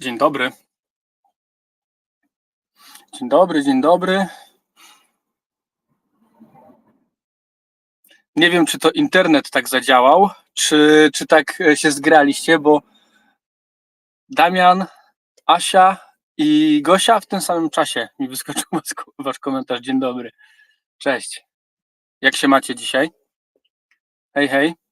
Dzień dobry. Dzień dobry, dzień dobry. Nie wiem, czy to internet tak zadziałał, czy, czy tak e, się zgraliście, bo Damian, Asia i Gosia w tym samym czasie mi wyskoczył was, wasz komentarz. Dzień dobry. Cześć. Jak się macie dzisiaj? Hej, hej.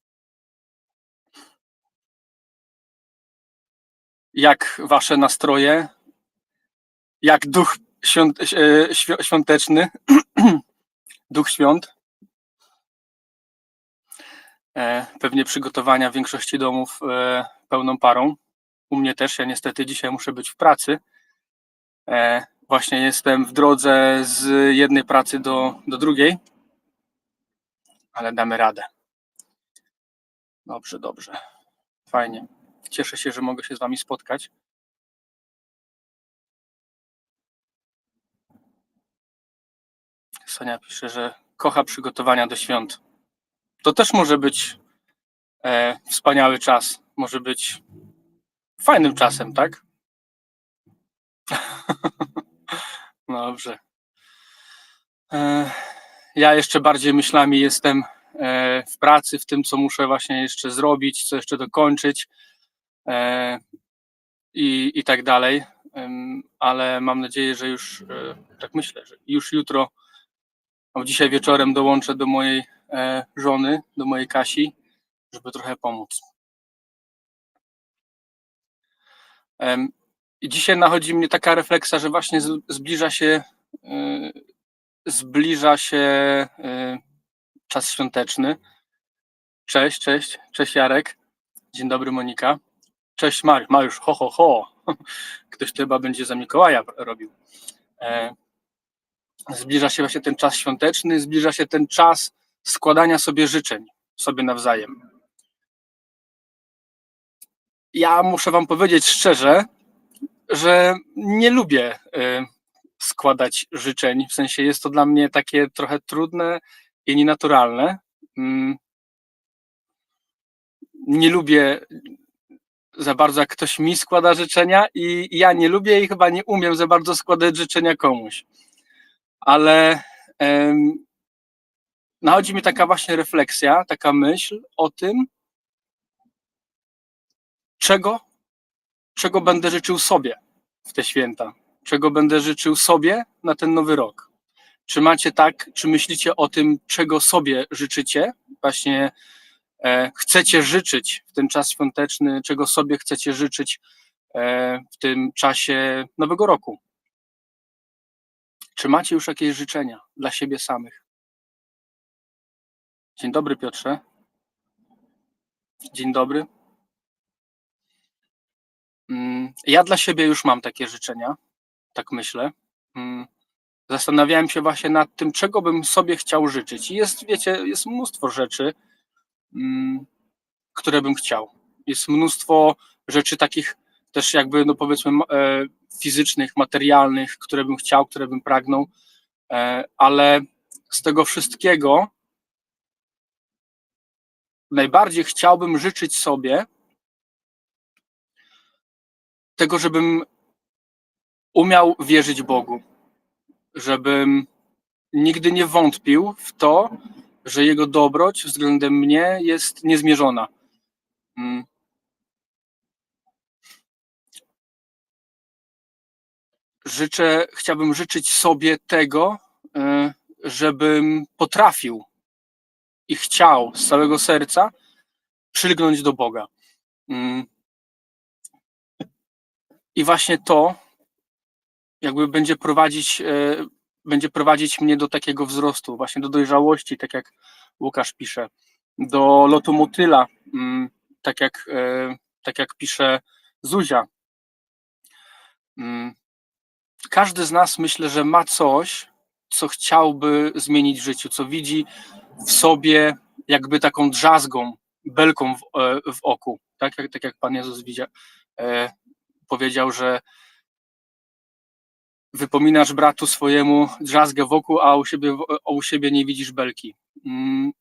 Jak wasze nastroje? Jak duch świąt, e, świ- świąteczny? duch świąt? E, Pewnie przygotowania w większości domów e, pełną parą. U mnie też. Ja niestety dzisiaj muszę być w pracy. Właśnie jestem w drodze z jednej pracy do, do drugiej, ale damy radę. Dobrze, dobrze. Fajnie. Cieszę się, że mogę się z Wami spotkać. Sonia pisze, że kocha przygotowania do świąt. To też może być e, wspaniały czas. Może być fajnym czasem, tak? Dobrze. E, ja jeszcze bardziej myślami jestem e, w pracy, w tym, co muszę właśnie jeszcze zrobić, co jeszcze dokończyć i, i tak dalej. Ale mam nadzieję, że już, e, tak myślę, że już jutro, albo dzisiaj wieczorem dołączę do mojej e, żony, do mojej Kasi, żeby trochę pomóc. I dzisiaj nachodzi mnie taka refleksja, że właśnie zbliża się, e, zbliża się e, czas świąteczny. Cześć, cześć, cześć Jarek. Dzień dobry Monika. Cześć Mariusz, Mariusz, ho, ho, ho. Ktoś to chyba będzie za Mikołaja robił. E, Zbliża się właśnie ten czas świąteczny, zbliża się ten czas składania sobie życzeń, sobie nawzajem. Ja muszę Wam powiedzieć szczerze, że nie lubię e, składać życzeń. W sensie jest to dla mnie takie trochę trudne i nienaturalne. Mm. Nie lubię za bardzo, jak ktoś mi składa życzenia, i ja nie lubię i chyba nie umiem za bardzo składać życzenia komuś. Ale em, nachodzi mi taka właśnie refleksja, taka myśl o tym, czego, czego będę życzył sobie w te święta, czego będę życzył sobie na ten nowy rok. Czy macie tak, czy myślicie o tym, czego sobie życzycie, właśnie chcecie życzyć w ten czas świąteczny, czego sobie chcecie życzyć e, w tym czasie nowego roku? Czy macie już jakieś życzenia dla siebie samych? Dzień dobry, Piotrze. Dzień dobry. Mm, Ja dla siebie już mam takie życzenia, tak myślę. Mm, Zastanawiałem się właśnie nad tym, czego bym sobie chciał życzyć. I jest, wiecie, jest mnóstwo rzeczy, które bym chciał. Jest mnóstwo rzeczy takich też jakby, no powiedzmy, e, fizycznych, materialnych, które bym chciał, które bym pragnął, e, ale z tego wszystkiego najbardziej chciałbym życzyć sobie tego, żebym umiał wierzyć Bogu, żebym nigdy nie wątpił w to, że Jego dobroć względem mnie jest niezmierzona. Mm. Życzę, chciałbym życzyć sobie tego, e, żebym potrafił i chciał z całego serca przylgnąć do Boga. Mm. I właśnie to jakby będzie prowadzić, e, będzie prowadzić mnie do takiego wzrostu, właśnie do dojrzałości, tak jak Łukasz pisze, do lotu motyla, mm, tak jak, e, tak jak pisze Zuzia. Mm. Każdy z nas myślę, że ma coś, co chciałby zmienić w życiu, co widzi w sobie jakby taką drzazgą, belką w, e, w oku, tak jak, tak jak Pan Jezus widział, e, powiedział, że wypominasz bratu swojemu drzazgę wokół, a u siebie, a u siebie nie widzisz belki. Mm,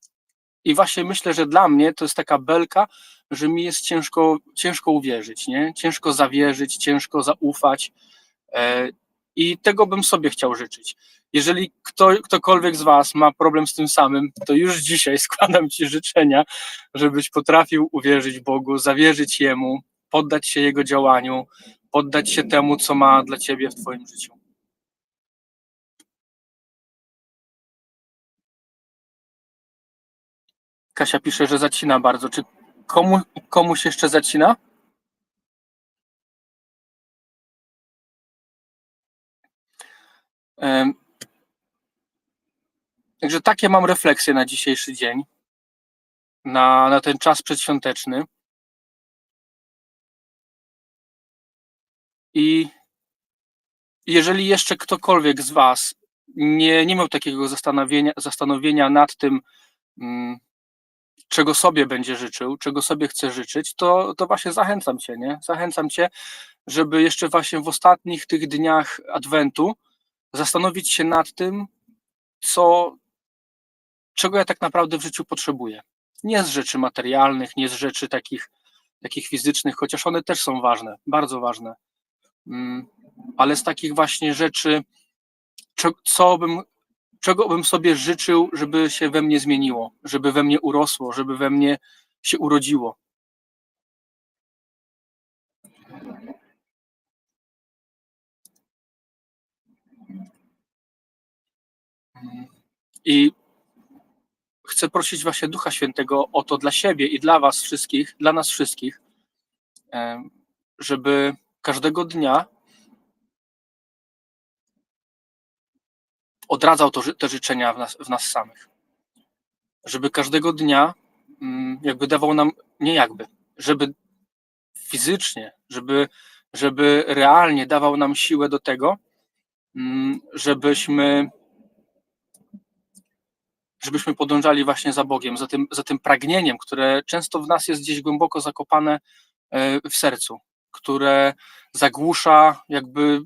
I właśnie myślę, że dla mnie to jest taka belka, że mi jest ciężko, ciężko uwierzyć, nie? Ciężko zawierzyć, ciężko zaufać. E, I tego bym sobie chciał życzyć. Jeżeli kto, ktokolwiek z Was ma problem z tym samym, to już dzisiaj składam Ci życzenia, żebyś potrafił uwierzyć Bogu, zawierzyć Jemu, poddać się Jego działaniu, poddać się temu, co ma dla Ciebie w Twoim życiu. Kasia pisze, że zacina bardzo. Czy komu, komuś jeszcze zacina? Także takie mam refleksje na dzisiejszy dzień, na, na ten czas przedświąteczny. I jeżeli jeszcze ktokolwiek z Was nie, nie miał takiego zastanowienia, zastanowienia nad tym, mm, czego sobie będzie życzył, czego sobie chce życzyć, to, to właśnie zachęcam Cię, nie? Zachęcam Cię, żeby jeszcze właśnie w ostatnich tych dniach Adwentu zastanowić się nad tym, co, czego ja tak naprawdę w życiu potrzebuję. Nie z rzeczy materialnych, nie z rzeczy takich, takich fizycznych, chociaż one też są ważne, bardzo ważne, Mm, ale z takich właśnie rzeczy, co bym, czego bym sobie życzył, żeby się we mnie zmieniło, żeby we mnie urosło, żeby we mnie się urodziło. I chcę prosić właśnie Ducha Świętego o to dla siebie i dla Was wszystkich, dla nas wszystkich, żeby każdego dnia odradzał to, te życzenia w nas, w nas samych. Żeby każdego dnia mm, jakby dawał nam, nie jakby, żeby fizycznie, żeby, żeby realnie dawał nam siłę do tego, mm, żebyśmy żebyśmy podążali właśnie za Bogiem, za tym, za tym pragnieniem, które często w nas jest gdzieś głęboko zakopane e, w sercu, które zagłusza jakby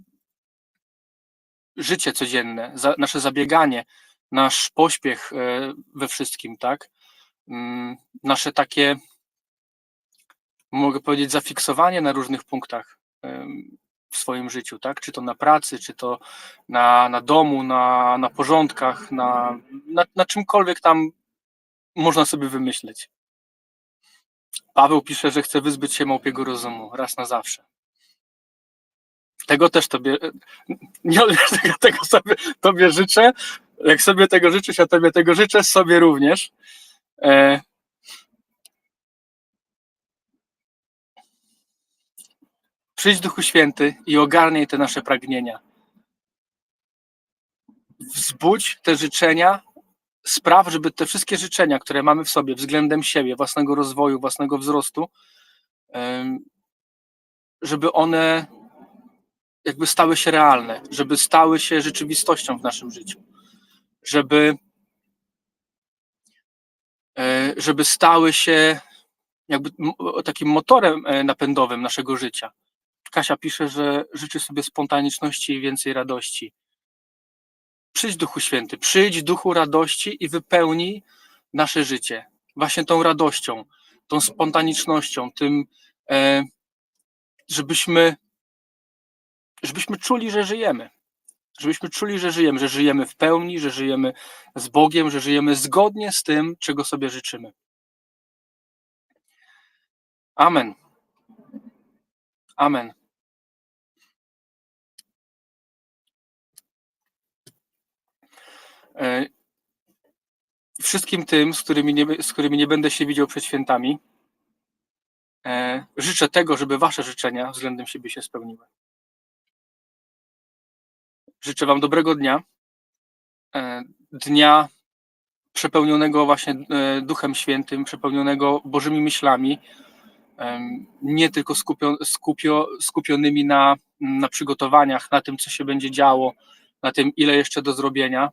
życie codzienne, za, nasze zabieganie, nasz pośpiech e, we wszystkim, tak? Mm, Nasze takie, mogę powiedzieć, zafiksowanie na różnych punktach w swoim życiu, tak? Czy to na pracy, czy to na, na domu, na, na porządkach, na, na, na czymkolwiek tam można sobie wymyśleć. Paweł pisze, że chce wyzbyć się małpiego rozumu raz na zawsze. Tego też tobie, nie tego, tego sobie tobie życzę. Jak sobie tego życzysz, ja tobie tego życzę, sobie również. E, Przyjdź Duchu Święty i ogarnij te nasze pragnienia. Wzbudź te życzenia, spraw, żeby te wszystkie życzenia, które mamy w sobie względem siebie, własnego rozwoju, własnego wzrostu, żeby one jakby stały się realne, żeby stały się rzeczywistością w naszym życiu, żeby, e, żeby stały się jakby takim motorem e, napędowym naszego życia. Kasia pisze, że życzy sobie spontaniczności i więcej radości. Przyjdź Duchu Święty, przyjdź Duchu radości i wypełnij nasze życie. Właśnie tą radością, tą spontanicznością, tym, e, żebyśmy, żebyśmy czuli, że żyjemy. Żebyśmy czuli, że żyjemy, że żyjemy w pełni, że żyjemy z Bogiem, że żyjemy zgodnie z tym, czego sobie życzymy. Amen. Amen. E, Wszystkim tym, z którymi, nie, z którymi nie będę się widział przed świętami, e, życzę tego, żeby Wasze życzenia względem siebie się spełniły. Życzę Wam dobrego dnia, e, dnia przepełnionego właśnie e, Duchem Świętym, przepełnionego Bożymi myślami, nie tylko skupio, skupio, skupionymi na, na przygotowaniach, na tym, co się będzie działo, na tym, ile jeszcze do zrobienia.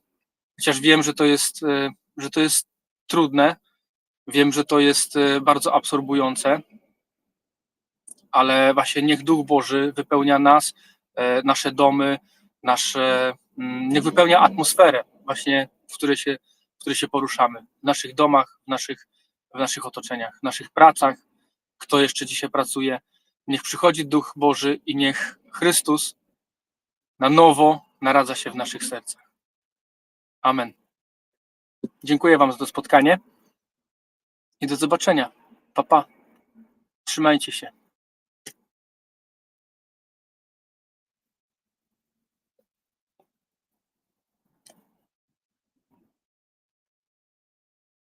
Chociaż wiem, że to jest, e, że to jest trudne, wiem, że to jest bardzo absorbujące, ale właśnie niech Duch Boży wypełnia nas, nasze domy, nasze, niech wypełnia atmosferę właśnie, w której się, w której się poruszamy. W naszych domach, w naszych, w naszych otoczeniach, w naszych pracach. Kto jeszcze dzisiaj pracuje, niech przychodzi Duch Boży i niech Chrystus na nowo naradza się w naszych sercach. Amen. Dziękuję Wam za to spotkanie i do zobaczenia. Pa, pa. Trzymajcie się.